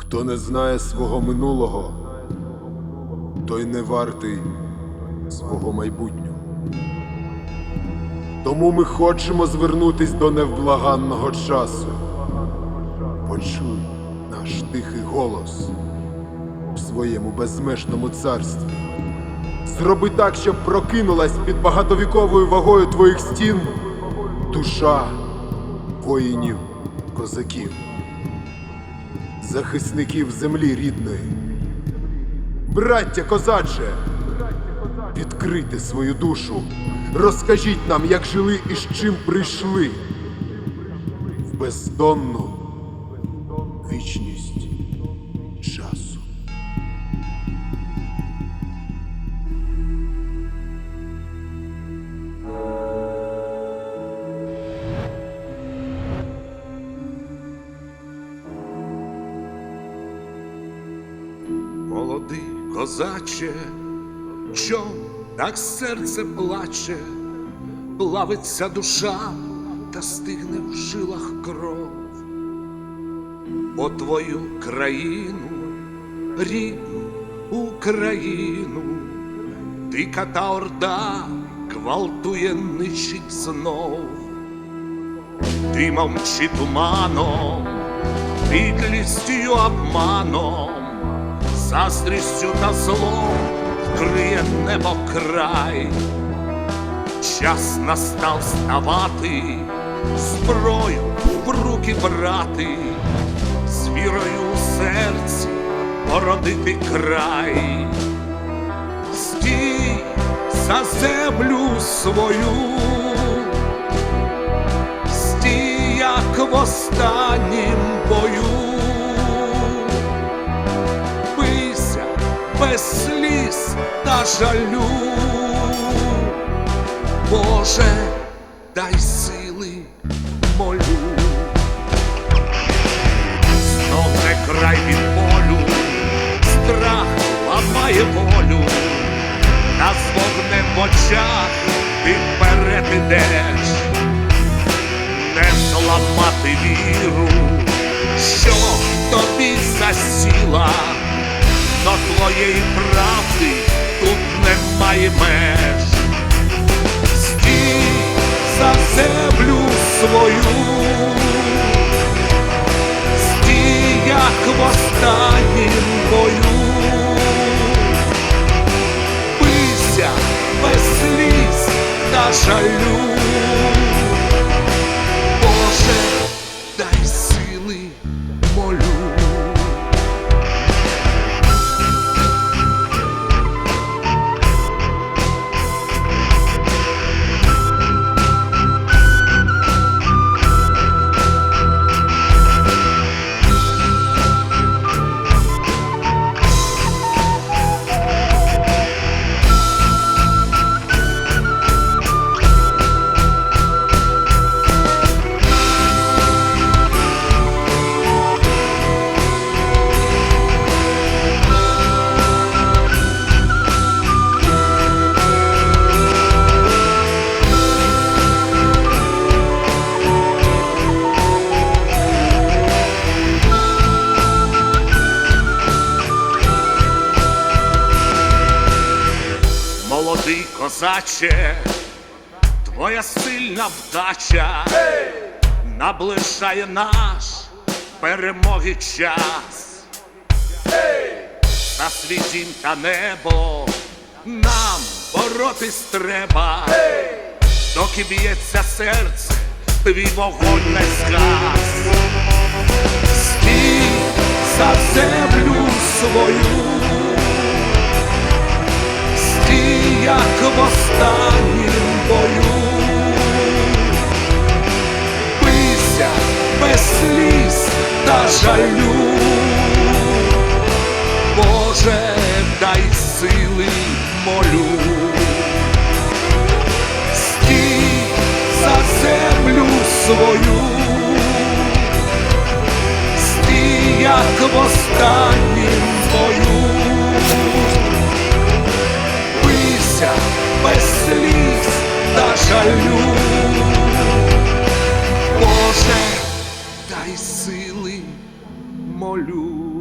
Хто не знає свого минулого, той не вартий свого майбутнього. Тому ми хочемо звернутись до невблаганного часу. Почуй наш тихий голос у своєму безмежному царстві. Зроби так, щоб прокинулась під багатовіковою вагою твоїх стін душа воїнів, козаків, захисників землі рідної. Браття козаче, відкрийте свою душу, розкажіть нам, як жили і з чим прийшли в бездонну вічність часу. Козаче, чом так серце плаче, плавиться душа та стигне в жилах кров. По твою країну, рідну Україну, дика та орда гвалтує нищить знов. Димом чи туманом, підлістю обманом, заздрістю та злом вкриє небо край. Час настав ставати, зброю в руки брати, з вірою у серці породити край. Стій за землю свою, стій, як в без сліз та жалю. Боже, дай сили, молю. Стогне край від болю, страх ламає волю, з вогнем в очах ти вперед ідеш, не зламати віру, що тобі засіла, твоєї правди тут немає меж. Стій за землю свою, стій, як в останнім бою, бийся без сліз та жалю. Молодий козаче, твоя сильна вдача наближає наш перемоги час. За свій дім та небо нам боротись треба, доки б'ється серце, твій вогонь не згас. Стій за землю свою. Та жалю, Боже, дай сили, молю, стій за землю свою, стій, як в дай сили, молю.